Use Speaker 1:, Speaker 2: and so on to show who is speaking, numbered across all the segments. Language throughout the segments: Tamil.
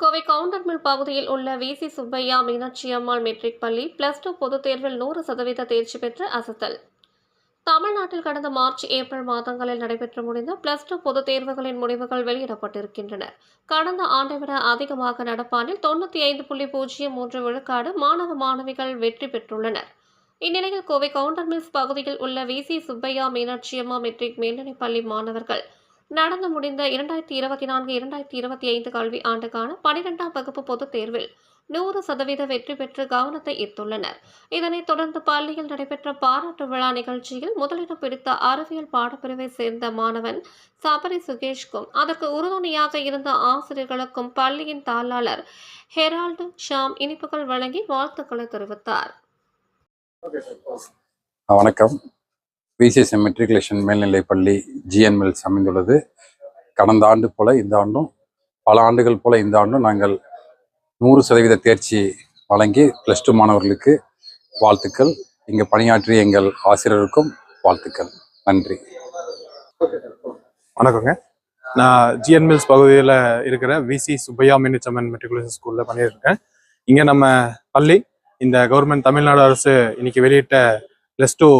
Speaker 1: கோவை கவுண்டர்மில் பகுதியில் உள்ள விசி சுப்பையா மீனாட்சி அம்மாள் மெட்ரிக் பள்ளி பிளஸ் டூ பொதுத் தேர்வில் நூறு சதவீத தேர்ச்சி பெற்று அசத்தல். தமிழ்நாட்டில் கடந்த மார்ச் ஏப்ரல் மாதங்களில் நடைபெற்று முடிந்த பிளஸ் டூ பொதுத் தேர்வுகளின் முடிவுகள் வெளியிடப்பட்டிருக்கின்றன. கடந்த ஆண்டை விட அதிகமாக நடப்பாண்டில் தொண்ணூற்றி ஐந்து புள்ளி பூஜ்ஜியம் மூன்று விழுக்காடு மாணவ மாணவிகள் வெற்றி பெற்றுள்ளனர். இந்நிலையில் கோவை கவுண்டர் மில்ஸ் பகுதியில் உள்ள விசி சுப்பையா மீனாட்சி அம்மா மெட்ரிக் மேல்நிலைப் பள்ளி மாணவர்கள் நடந்து முடிந்த இரண்டாயிரத்தி இருபத்தி நான்கு இரண்டாயிரத்தி இருபத்தி ஐந்து கல்வி ஆண்டுக்கான பனிரெண்டாம் வகுப்பு பொதுத் தேர்வில் நூறு சதவீத வெற்றி பெற்று கவனத்தை ஈர்த்துள்ளனர். இதனைத் தொடர்ந்து பள்ளியில் நடைபெற்ற பாராட்டு விழா நிகழ்ச்சியில் முதலிடம் பிடித்த அறிவியல் பாடப்பிரிவை சேர்ந்த மாணவன் சபரி சுகேஷ்கும் அதற்கு உறுதுணையாக இருந்த ஆசிரியர்களுக்கும் பள்ளியின் தாளாளர் ஹெரால்டு ஷாம் இனிப்புகள் வழங்கி வாழ்த்துக்களை தெரிவித்தார்.
Speaker 2: வணக்கம். விசிஎஸ் மெட்ரிகுலேஷன் மேல்நிலைப் பள்ளி ஜிஎன்எல்ஸ் அமைந்துள்ளது. கடந்த ஆண்டு போல இந்த ஆண்டும் பல ஆண்டுகள் போல இந்த ஆண்டும் நாங்கள் நூறு சதவீத தேர்ச்சி வழங்கி ப்ளஸ் டூ மாணவர்களுக்கு வாழ்த்துக்கள். இங்கு பணியாற்றிய எங்கள் ஆசிரியருக்கும் வாழ்த்துக்கள். நன்றி.
Speaker 3: வணக்கங்க. நான் ஜிஎன் மில்ஸ் பகுதியில் இருக்கிற விசி சுப்பையா மினிச்சம்மன் மெட்ரிகுலேஷன் ஸ்கூலில் பண்ணியிருக்கேன் இங்கே நம்ம பள்ளி இந்த கவர்மெண்ட் தமிழ்நாடு அரசு இன்னைக்கு வெளியிட்ட ப்ளஸ் டூ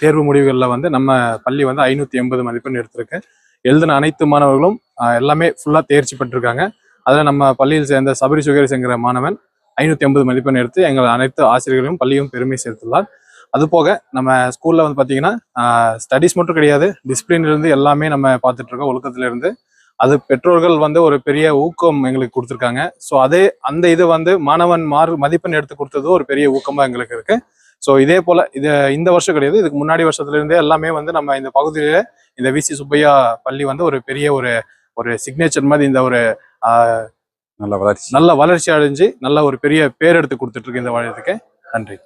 Speaker 3: தேர்வு முடிவுகளில் வந்து நம்ம பள்ளி வந்து ஐநூற்றி எண்பது மதிப்பெண் எடுத்திருக்கு. எழுதின அனைத்து மாணவர்களும் எல்லாமே ஃபுல்லாக தேர்ச்சி பெற்றிருக்காங்க. அதில் நம்ம பள்ளியில் சேர்ந்த சபரி சுகேரிசங்கிற மாணவன் ஐநூற்றி ஐம்பது மதிப்பெண் எடுத்து எங்கள் அனைத்து ஆசிரியர்களையும் பள்ளியும் பெருமை சேர்த்துள்ளார். அது போக நம்ம ஸ்கூலில் வந்து பார்த்தீங்கன்னா ஸ்டடீஸ் மட்டும் கிடையாது டிசிப்ளின்லேருந்து எல்லாமே நம்ம பார்த்துட்ருக்கோம் ஒழுக்கத்துலேருந்து. அது பெற்றோர்கள் வந்து ஒரு பெரிய ஊக்கம் எங்களுக்கு கொடுத்துருக்காங்க. ஸோ அதே அந்த இது வந்து மாணவன் மார்க் மதிப்பெண் எடுத்து கொடுத்தது ஒரு பெரிய ஊக்கமாக எங்களுக்கு இருக்குது ஸோ இதே போல இது இந்த வருஷம் கிடையாது. இதுக்கு முன்னாடி வருஷத்துல இருந்தே எல்லாமே வந்து நம்ம இந்த பகுதியில இந்த விசி சுப்பையா பள்ளி வந்து ஒரு பெரிய ஒரு ஒரு சிக்னேச்சர் மாதிரி இந்த ஒரு ஆஹ்,
Speaker 2: நல்ல வளர்ச்சி.
Speaker 3: நல்ல வளர்ச்சி அடைஞ்சு நல்ல ஒரு பெரிய பேர் எடுத்து கொடுத்துட்டு இருக்கு இந்த வளர்ச்சிக்கு நன்றி.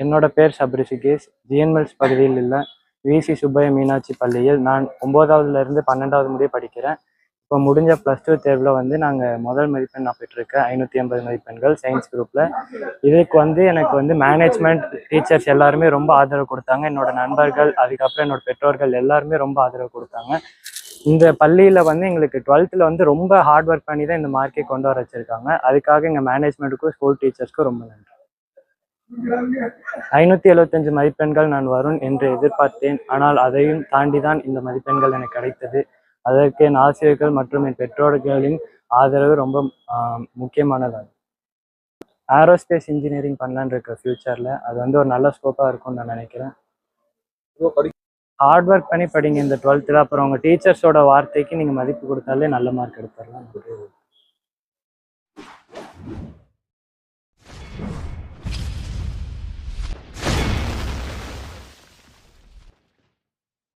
Speaker 4: என்னோட பேர் சபரி சுகேஷ். ஜிஎன்மெல்ஸ் பகுதியில் உள்ள விசி சுப்பைய மீனாட்சி பள்ளியில் நான் ஒம்போதாவதுல இருந்து பன்னெண்டாவது முடிய படிக்கிறேன். இப்போ முடிஞ்ச ப்ளஸ் டூ தேர்வில் வந்து நாங்கள் முதல் மதிப்பெண் நான் பெற்றிருக்கேன். ஐநூற்றி ஐம்பது மதிப்பெண்கள் சயின்ஸ் குரூப்பில் இதுக்கு வந்து எனக்கு வந்து மேனேஜ்மெண்ட் டீச்சர்ஸ் எல்லாருமே ரொம்ப ஆதரவு கொடுத்தாங்க. என்னோட நண்பர்கள் அதுக்கப்புறம் என்னோட பெற்றோர்கள் எல்லாருமே ரொம்ப ஆதரவு கொடுத்தாங்க. இந்த பள்ளியில் வந்து எங்களுக்கு டுவெல்த்தில் வந்து ரொம்ப ஹார்ட் ஒர்க் பண்ணி தான் இந்த மார்க்கை கொண்டு வர வச்சுருக்காங்க. அதுக்காக எங்கள் மேனேஜ்மெண்ட்டுக்கும் ஸ்கூல் டீச்சர்ஸ்க்கும் ரொம்ப நன்றி. ஐநூற்றி எழுபத்தஞ்சு மதிப்பெண்கள் நான் வரும் என்று எதிர்பார்த்தேன். ஆனால் அதையும் தாண்டி தான் இந்த மதிப்பெண்கள் எனக்கு கிடைத்தது. அதற்கு என் ஆசிரியர்கள் மற்றும் என் பெற்றோர்களின் ஆதரவு ரொம்ப முக்கியமானதாகும். ஏரோஸ்பேஸ் இன்ஜினியரிங் பண்ணலான்னு இருக்க ஃப்யூச்சரில் அது வந்து ஒரு நல்ல ஸ்கோப்பாக இருக்கும்னு நான் நினைக்கிறேன். ஹார்ட் ஒர்க் பண்ணி படிங்க இந்த டுவெல்த்தில் அப்புறம் உங்கள் டீச்சர்ஸோட வார்த்தைக்கு நீங்கள் மதிப்பு கொடுத்தாலே நல்ல மார்க் எடுத்துடலாம்.